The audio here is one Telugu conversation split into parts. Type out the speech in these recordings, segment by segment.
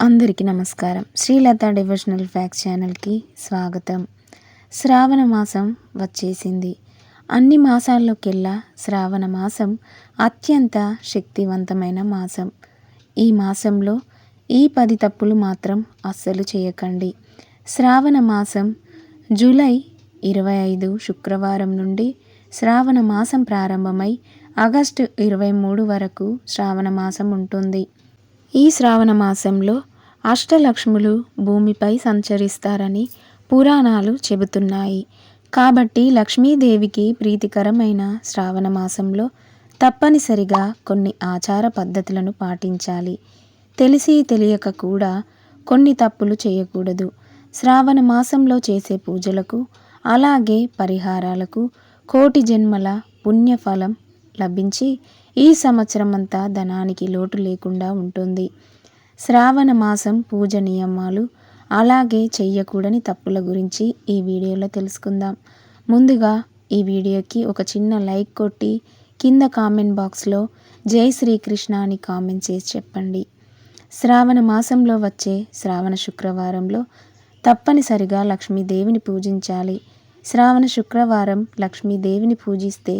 అందరికీ నమస్కారం. శ్రీలత డివోషనల్ ఫ్యాక్స్ ఛానల్కి స్వాగతం. శ్రావణ మాసం వచ్చేసింది. అన్ని మాసాల్లోకెల్లా శ్రావణ మాసం అత్యంత శక్తివంతమైన మాసం. ఈ మాసంలో ఈ పది తప్పులు మాత్రం అస్సలు చేయకండి. శ్రావణ మాసం జూలై ఇరవై ఐదు శుక్రవారం నుండి శ్రావణ మాసం ప్రారంభమై ఆగస్టు ఇరవై మూడు వరకు శ్రావణ మాసం ఉంటుంది. ఈ శ్రావణ మాసంలో అష్టలక్ష్ములు భూమిపై సంచరిస్తారని పురాణాలు చెబుతున్నాయి. కాబట్టి లక్ష్మీదేవికి ప్రీతికరమైన శ్రావణ మాసంలో తప్పనిసరిగా కొన్ని ఆచార పద్ధతులను పాటించాలి. తెలిసి తెలియక కూడా కొన్ని తప్పులు చేయకూడదు. శ్రావణ మాసంలో చేసే పూజలకు అలాగే పరిహారాలకు కోటి జన్మల పుణ్యఫలం లభించి ఈ సంవత్సరం అంతా ధనానికి లోటు లేకుండా ఉంటుంది. శ్రావణ మాసం పూజ నియమాలు అలాగే చెయ్యకూడని తప్పుల గురించి ఈ వీడియోలో తెలుసుకుందాం. ముందుగా ఈ వీడియోకి ఒక చిన్న లైక్ కొట్టి కింద కామెంట్ బాక్స్లో జై శ్రీకృష్ణ అని కామెంట్ చేసి చెప్పండి. శ్రావణ మాసంలో వచ్చే శ్రావణ శుక్రవారంలో తప్పనిసరిగా లక్ష్మీదేవిని పూజించాలి. శ్రావణ శుక్రవారం లక్ష్మీదేవిని పూజిస్తే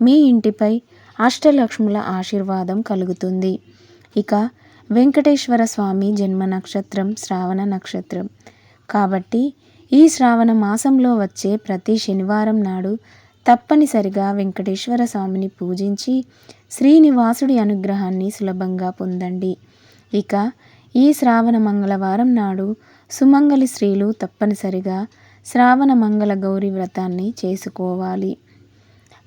మీ ఇంటిపై అష్టలక్ష్ముల ఆశీర్వాదం కలుగుతుంది. ఇక వెంకటేశ్వర స్వామి జన్మ నక్షత్రం శ్రావణ నక్షత్రం. కాబట్టి ఈ శ్రావణ మాసంలో వచ్చే ప్రతి శనివారం నాడు తప్పనిసరిగా వెంకటేశ్వర స్వామిని పూజించి శ్రీనివాసుడి అనుగ్రహాన్ని సులభంగా పొందండి. ఇక ఈ శ్రావణ మంగళవారం నాడు సుమంగలి స్త్రీలు తప్పనిసరిగా శ్రావణ మంగళ గౌరీ వ్రతాన్ని చేసుకోవాలి.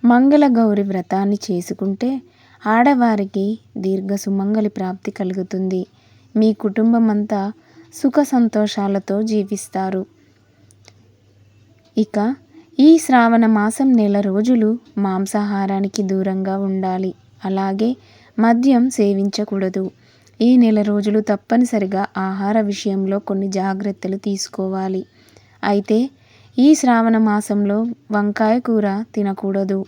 మంగళ గౌరి వ్రతాన్ని చేసుకుంటే ఆడవారికి దీర్ఘ సుమంగళి ప్రాప్తి కలుగుతుంది. మీ కుటుంబం అంతా సుఖ సంతోషాలతో జీవిస్తారు. ఇక ఈ శ్రావణ మాసం నెల రోజులు మాంసాహారానికి దూరంగా ఉండాలి. అలాగే మద్యం సేవించకూడదు. ఈ నెల రోజులు తప్పనిసరిగా ఆహార విషయంలో కొన్ని జాగ్రత్తలు తీసుకోవాలి. అయితే ఈ శ్రావణ మాసంలో వంకాయ కూర తినకూడదు.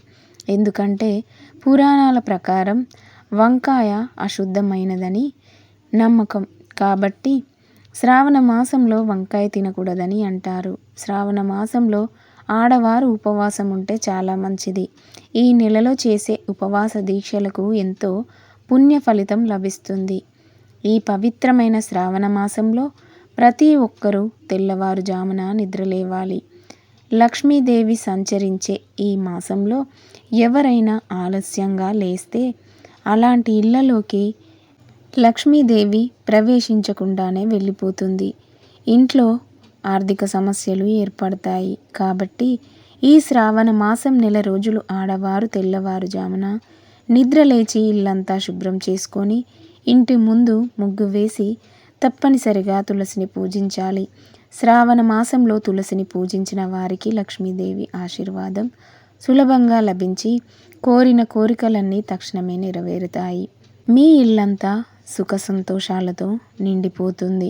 ఎందుకంటే పురాణాల ప్రకారం వంకాయ అశుద్ధమైనదని నమ్మకం. కాబట్టి శ్రావణ మాసంలో వంకాయ తినకూడదని అంటారు. శ్రావణ మాసంలో ఆడవారు ఉపవాసం ఉంటే చాలా మంచిది. ఈ నెలలో చేసే ఉపవాస దీక్షలకు ఎంతో పుణ్య ఫలితం లభిస్తుంది. ఈ పవిత్రమైన శ్రావణ మాసంలో ప్రతి ఒక్కరూ తెల్లవారుజామున నిద్రలేవాలి. లక్ష్మీదేవి సంచరించే ఈ మాసంలో ఎవరైనా ఆలస్యంగా లేస్తే అలాంటి ఇళ్ళలోకి లక్ష్మీదేవి ప్రవేశించకుండానే వెళ్ళిపోతుంది. ఇంట్లో ఆర్థిక సమస్యలు ఏర్పడతాయి కాబట్టి ఈ శ్రావణ మాసం నెల రోజులు ఆడవారు తెల్లవారుజామున నిద్ర లేచి ఇల్లంతా శుభ్రం చేసుకొని ఇంటి ముందు ముగ్గు వేసి తప్పనిసరిగా తులసిని పూజించాలి. శ్రావణ మాసంలో తులసిని పూజించిన వారికి లక్ష్మీదేవి ఆశీర్వాదం సులభంగా లభించి కోరిన కోరికలన్నీ తక్షణమే నెరవేరుతాయి. మీ ఇల్లంతా సుఖ సంతోషాలతో నిండిపోతుంది.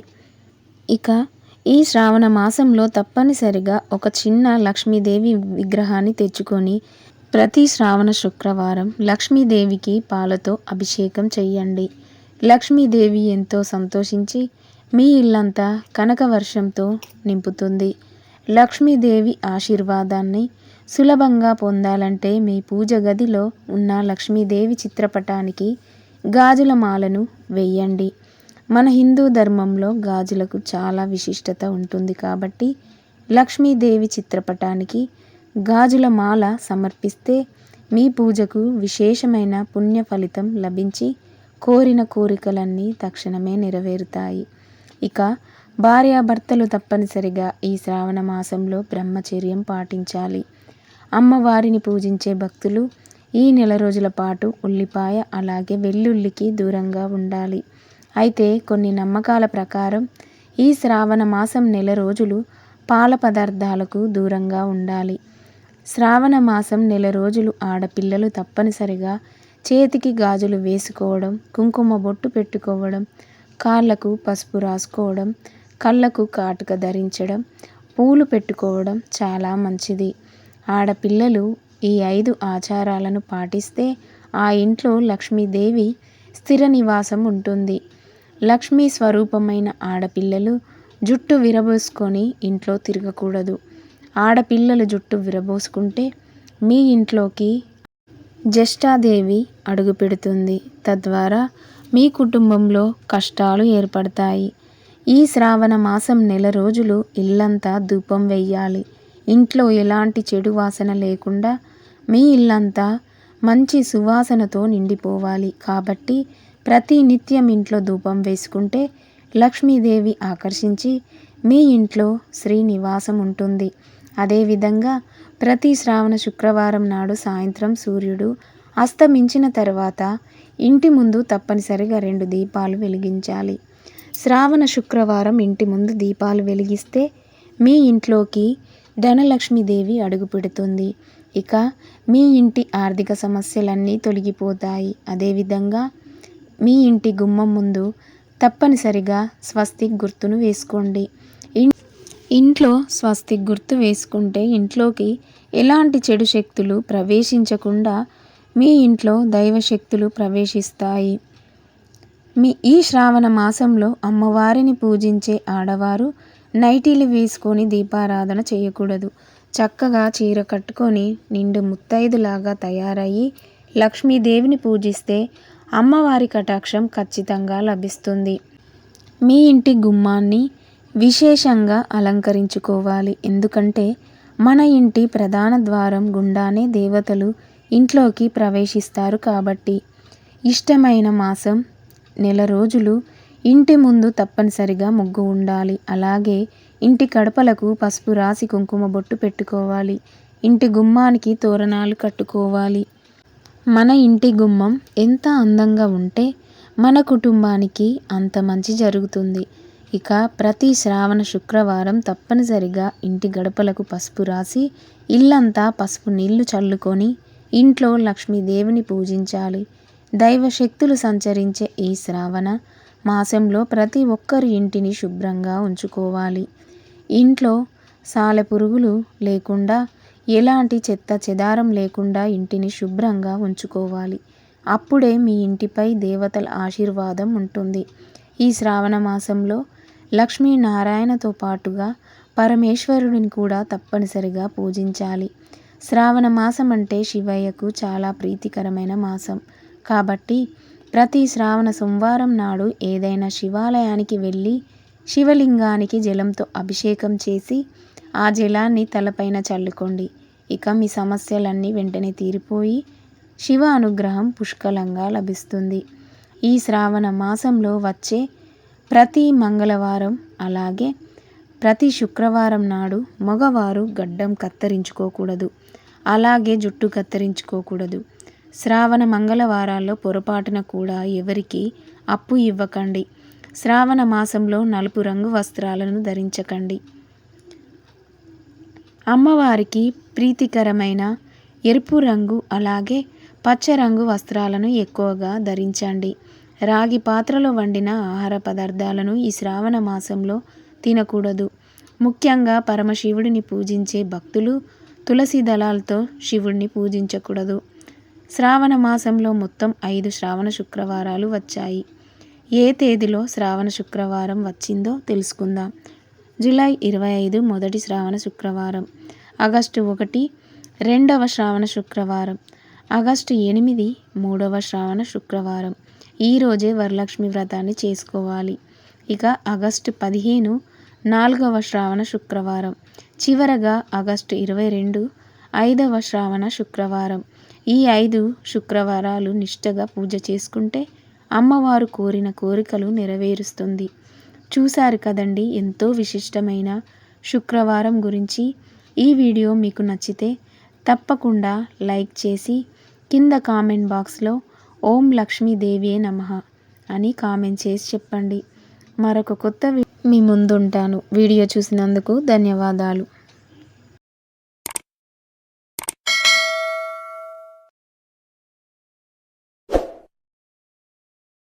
ఇక ఈ శ్రావణ మాసంలో తప్పనిసరిగా ఒక చిన్న లక్ష్మీదేవి విగ్రహాన్ని తెచ్చుకొని ప్రతి శ్రావణ శుక్రవారం లక్ష్మీదేవికి పాలతో అభిషేకం చెయ్యండి. లక్ష్మీదేవి ఎంతో సంతోషించి మీ ఇల్లంతా కనక వర్షంతో నింపుతుంది. లక్ష్మీదేవి ఆశీర్వాదాన్ని సులభంగా పొందాలంటే మీ పూజ గదిలో ఉన్న లక్ష్మీదేవి చిత్రపటానికి గాజుల మాలను వేయండి. మన హిందూ ధర్మంలో గాజులకు చాలా విశిష్టత ఉంటుంది కాబట్టి లక్ష్మీదేవి చిత్రపటానికి గాజుల మాల సమర్పిస్తే మీ పూజకు విశేషమైన పుణ్య ఫలితం లభించి కోరిన కోరికలన్నీ తక్షణమే నెరవేరుతాయి. ఇక భార్యాభర్తలు తప్పనిసరిగా ఈ శ్రావణ మాసంలో బ్రహ్మచర్యం పాటించాలి. అమ్మవారిని పూజించే భక్తులు ఈ నెల రోజుల పాటు ఉల్లిపాయ అలాగే వెల్లుల్లికి దూరంగా ఉండాలి. అయితే కొన్ని నమ్మకాల ప్రకారం ఈ శ్రావణ మాసం నెల రోజులు పాల పదార్థాలకు దూరంగా ఉండాలి. శ్రావణ మాసం నెల రోజులు ఆడపిల్లలు తప్పనిసరిగా చేతికి గాజులు వేసుకోవడం కుంకుమ బొట్టు పెట్టుకోవడం కాళ్ళకు పసుపు రాసుకోవడం కళ్ళకు కాటుక ధరించడం పూలు పెట్టుకోవడం చాలా మంచిది. ఆడపిల్లలు ఈ ఐదు ఆచారాలను పాటిస్తే ఆ ఇంట్లో లక్ష్మీదేవి స్థిర నివాసం ఉంటుంది. లక్ష్మీ స్వరూపమైన ఆడపిల్లలు జుట్టు విరబోసుకొని ఇంట్లో తిరగకూడదు. ఆడపిల్లలు జుట్టు విరబోసుకుంటే మీ ఇంట్లోకి జ్యేష్ఠాదేవి అడుగుపెడుతుంది తద్వారా మీ కుటుంబంలో కష్టాలు ఏర్పడతాయి. ఈ శ్రావణ మాసం నెల రోజులు ఇల్లంతా ధూపం వెయ్యాలి. ఇంట్లో ఎలాంటి చెడు వాసన లేకుండా మీ ఇల్లంతా మంచి సువాసనతో నిండిపోవాలి. కాబట్టి ప్రతి నిత్యం ఇంట్లో ధూపం వేసుకుంటే లక్ష్మీదేవి ఆకర్షించి మీ ఇంట్లో శ్రీనివాసం ఉంటుంది. అదేవిధంగా ప్రతి శ్రావణ శుక్రవారం నాడు సాయంత్రం సూర్యుడు అస్తమించిన తర్వాత ఇంటి ముందు తప్పనిసరిగా రెండు దీపాలు వెలిగించాలి. శ్రావణ శుక్రవారం ఇంటి ముందు దీపాలు వెలిగిస్తే మీ ఇంట్లోకి ధనలక్ష్మీదేవి అడుగు పెడుతుంది. ఇక మీ ఇంటి ఆర్థిక సమస్యలన్నీ తొలగిపోతాయి. అదేవిధంగా మీ ఇంటి గుమ్మం ముందు తప్పనిసరిగా స్వస్తిక్ గుర్తును వేసుకోండి. ఇంట్లో స్వస్తిక్ గుర్తు వేసుకుంటే ఇంట్లోకి ఎలాంటి చెడు శక్తులు ప్రవేశించకుండా మీ ఇంట్లో దైవశక్తులు ప్రవేశిస్తాయి. మీ ఈ శ్రావణ మాసంలో అమ్మవారిని పూజించే ఆడవారు నైటీలు వేసుకొని దీపారాధన చేయకూడదు. చక్కగా చీర కట్టుకొని నిండు ముత్తైదులాగా తయారయ్యి లక్ష్మీదేవిని పూజిస్తే అమ్మవారి కటాక్షం ఖచ్చితంగా లభిస్తుంది. మీ ఇంటి గుమ్మాన్ని విశేషంగా అలంకరించుకోవాలి. ఎందుకంటే మన ఇంటి ప్రధాన ద్వారం గుండానే దేవతలు ఇంట్లోకి ప్రవేశిస్తారు కాబట్టి. ఇష్టమైన మాసం నెల రోజులు ఇంటి ముందు తప్పనిసరిగా ముగ్గు ఉండాలి. అలాగే ఇంటి కడపలకు పసుపు రాసి కుంకుమ బొట్టు పెట్టుకోవాలి. ఇంటి గుమ్మానికి తోరణాలు కట్టుకోవాలి. మన ఇంటి గుమ్మం ఎంత అందంగా ఉంటే మన కుటుంబానికి అంత మంచి జరుగుతుంది. ఇక ప్రతి శ్రావణ శుక్రవారం తప్పనిసరిగా ఇంటి గడపలకు పసుపు రాసి ఇల్లంతా పసుపు నీళ్ళు చల్లుకొని ఇంట్లో లక్ష్మీదేవిని పూజించాలి. దైవశక్తులు సంచరించే ఈ శ్రావణ మాసంలో ప్రతి ఒక్కరి ఇంటిని శుభ్రంగా ఉంచుకోవాలి. ఇంట్లో సాలెపురుగులు లేకుండా ఎలాంటి చెత్త చెదారం లేకుండా ఇంటిని శుభ్రంగా ఉంచుకోవాలి. అప్పుడే మీ ఇంటిపై దేవతల ఆశీర్వాదం ఉంటుంది. ఈ శ్రావణ మాసంలో లక్ష్మీనారాయణతో పాటుగా పరమేశ్వరుడిని కూడా తప్పనిసరిగా పూజించాలి. శ్రావణ మాసం అంటే శివయ్యకు చాలా ప్రీతికరమైన మాసం. కాబట్టి ప్రతి శ్రావణ సోమవారం నాడు ఏదైనా శివాలయానికి వెళ్ళి శివలింగానికి జలంతో అభిషేకం చేసి ఆ జలాన్ని తలపైన చల్లుకోండి. ఇక మీ సమస్యలన్నీ వెంటనే తీరిపోయి శివ అనుగ్రహం పుష్కలంగా లభిస్తుంది. ఈ శ్రావణ మాసంలో వచ్చే ప్రతి మంగళవారం అలాగే ప్రతి శుక్రవారం నాడు మగవారు గడ్డం కత్తిరించుకోకూడదు. అలాగే జుట్టు కత్తిరించుకోకూడదు. శ్రావణ మంగళవారాల్లో పొరపాటున కూడా ఎవరికి అప్పు ఇవ్వకండి. శ్రావణ మాసంలో నలుపు రంగు వస్త్రాలను ధరించకండి. అమ్మవారికి ప్రీతికరమైన ఎరుపు రంగు అలాగే పచ్చ రంగు వస్త్రాలను ఎక్కువగా ధరించండి. రాగి పాత్రలో వండిన ఆహార పదార్థాలను ఈ శ్రావణ మాసంలో తినకూడదు. ముఖ్యంగా పరమశివుడిని పూజించే భక్తులు తులసి దళాలతో శివుణ్ణి పూజించకూడదు. శ్రావణ మాసంలో మొత్తం ఐదు శ్రావణ శుక్రవారాలు వచ్చాయి. ఏ తేదీలో శ్రావణ శుక్రవారం వచ్చిందో తెలుసుకుందాం. జూలై ఇరవై ఐదు మొదటి శ్రావణ శుక్రవారం. ఆగస్టు ఒకటి రెండవ శ్రావణ శుక్రవారం. ఆగస్టు ఎనిమిది మూడవ శ్రావణ శుక్రవారం. ఈరోజే వరలక్ష్మి వ్రతాన్ని చేసుకోవాలి. ఇక ఆగస్టు పదిహేను నాలుగవ శ్రావణ శుక్రవారం. చివరగా ఆగస్టు ఇరవై రెండు ఐదవ శ్రావణ శుక్రవారం. ఈ ఐదు శుక్రవారాలు నిష్టగా పూజ చేసుకుంటే అమ్మవారు కోరిన కోరికలు నెరవేరుస్తుంది. చూశారు కదండి ఎంతో విశిష్టమైన శుక్రవారం గురించి. ఈ వీడియో మీకు నచ్చితే తప్పకుండా లైక్ చేసి కింద కామెంట్ బాక్స్లో ఓం లక్ష్మీదేవియే నమ అని కామెంట్ చేసి చెప్పండి. మరొక కొత్త మీ ముందుంటాను. వీడియో చూసినందుకు ధన్యవాదాలు.